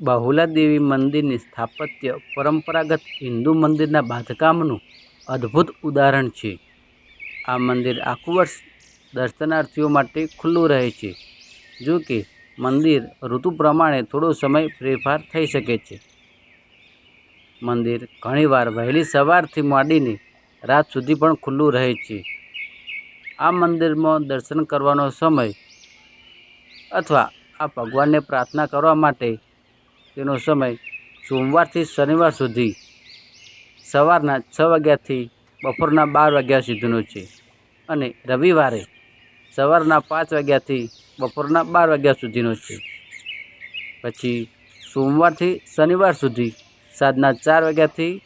બાહુલા દેવી મંદિરની સ્થાપત્ય પરંપરાગત હિન્દુ મંદિરના બાંધકામનું અદ્ભુત ઉદાહરણ છે. આ મંદિર આખું વર્ષ દર્શનાર્થીઓ માટે ખુલ્લું રહે છે, જો કે મંદિર ઋતુ પ્રમાણે થોડો સમય ફેરફાર થઈ શકે છે. મંદિર ઘણીવાર વહેલી સવારથી માંડીને રાત સુધી પણ ખુલ્લું રહે છે. આ મંદિરમાં દર્શન કરવાનો સમય અથવા આ ભગવાનને પ્રાર્થના કરવા માટે તેનો સમય સોમવારથી શનિવાર સુધી સવારના છ વાગ્યાથી બપોરના બાર વાગ્યા સુધીનો છે. અને રવિવારે સવારના પાંચ વાગ્યાથી બપોરના બાર વાગ્યા સુધીનો છે. પછી સોમવારથી શનિવાર સુધી સાંજના ચાર વાગ્યાથી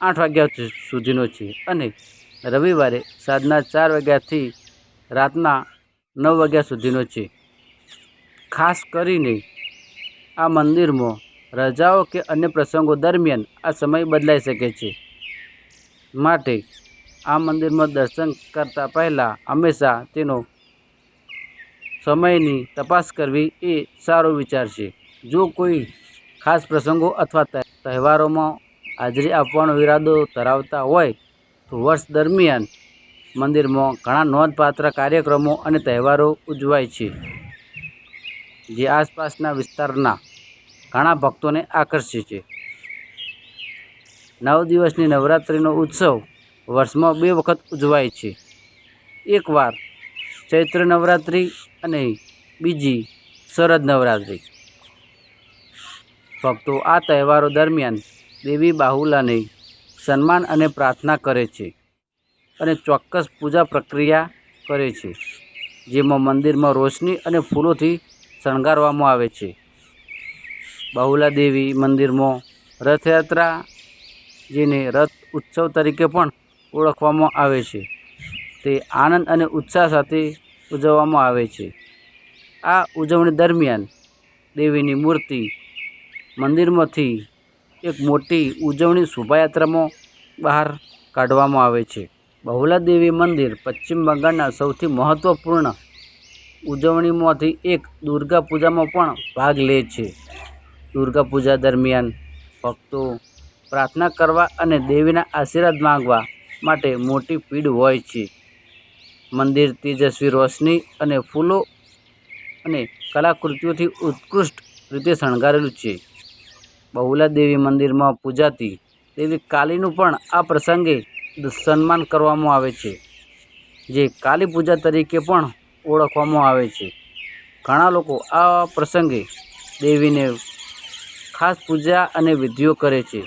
આઠ વાગ્યા સુધીનો છે. અને રવિવારે સાંજના ચાર વાગ્યાથી રાતના નવ વાગ્યા સુધીનો છે. ખાસ કરીને આ મંદિરમાં રજાઓ કે અન્ય પ્રસંગો દરમિયાન આ સમય બદલાઈ શકે છે. માટે આ મંદિરમાં દર્શન કરતાં પહેલાં હંમેશા તેનો સમયની તપાસ કરવી એ સારો વિચાર છે. જો કોઈ ખાસ પ્રસંગો અથવા તહે- તહેવારોમાં હાજરી આપવાનો ઈરાદો ધરાવતા હોય, તો વર્ષ દરમિયાન મંદિરમાં ઘણા નોંધપાત્ર કાર્યક્રમો અને તહેવારો ઉજવાય છે. જે આસપાસના વિસ્તારના ઘણા ભક્તોને આકર્ષે છે. નવ દિવસની નવરાત્રિનો ઉત્સવ વર્ષમાં બે વખત ઉજવાય છે. એકવાર ચૈત્ર નવરાત્રિ અને બીજી શરદ નવરાત્રિ. ભક્તો આ તહેવારો દરમિયાન દેવી બાહુલાને સન્માન અને પ્રાર્થના કરે છે અને ચોક્કસ પૂજા પ્રક્રિયા કરે છે, જેમાં મંદિરમાં રોશની અને ફૂલોથી શણગારવામાં આવે છે. બાહુલા દેવી મંદિરમાં રથયાત્રા, જેને રથ ઉત્સવ તરીકે પણ ઓળખવામાં આવે છે. તે આનંદ અને ઉત્સાહ સાથે ઉજવવામાં આવે છે. આ ઉજવણી દરમિયાન દેવીની મૂર્તિ મંદિરમાંથી એક મોટી ઉજવણી શોભાયાત્રામાં બહાર કાઢવામાં આવે છે. બહુલા દેવી મંદિર પશ્ચિમ બંગાળના સૌથી મહત્ત્વપૂર્ણ ઉજવણીમાંથી એક દુર્ગા પૂજામાં પણ ભાગ લે છે. દુર્ગા પૂજા દરમિયાન ભક્તો પ્રાર્થના કરવા અને દેવીના આશીર્વાદ માંગવા માટે મોટી ભીડ હોય છે. મંદિર તેજસ્વી રોશની અને ફૂલો અને કલાકૃતિઓથી ઉત્કૃષ્ટ રીતે શણગારેલું છે. બહુલા દેવી મંદિરમાં પૂજાતી દેવી કાલીનું પણ આ પ્રસંગે સન્માન કરવામાં આવે છે. જે કાલી પૂજા તરીકે પણ ઓળખવામાં આવે છે. ઘણા લોકો આ પ્રસંગે દેવીને ખાસ પૂજા અને વિધિઓ કરે છે.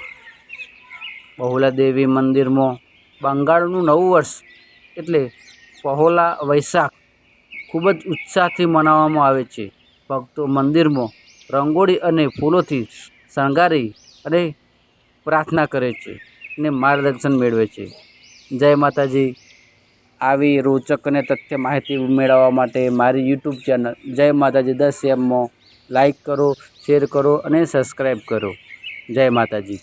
બહુલા દેવી મંદિરમાં બંગાળનું નવું વર્ષ એટલે પહોલા વૈશાખ ખૂબ જ ઉત્સાહથી મનાવવામાં આવે છે. ભક્તો મંદિરમાં રંગોળી અને ફૂલોથી શણગારી અને પ્રાર્થના કરે છે અને માર્ગદર્શન મેળવે છે. જય માતાજી. આવી રોચક અને તથ્ય માહિતી મેળવવા માટે મારી યુટ્યુબ ચેનલ જય માતાજી દસ એમમાં લાઈક કરો શેર કરો અને સબસ્ક્રાઈબ કરો. જય માતાજી.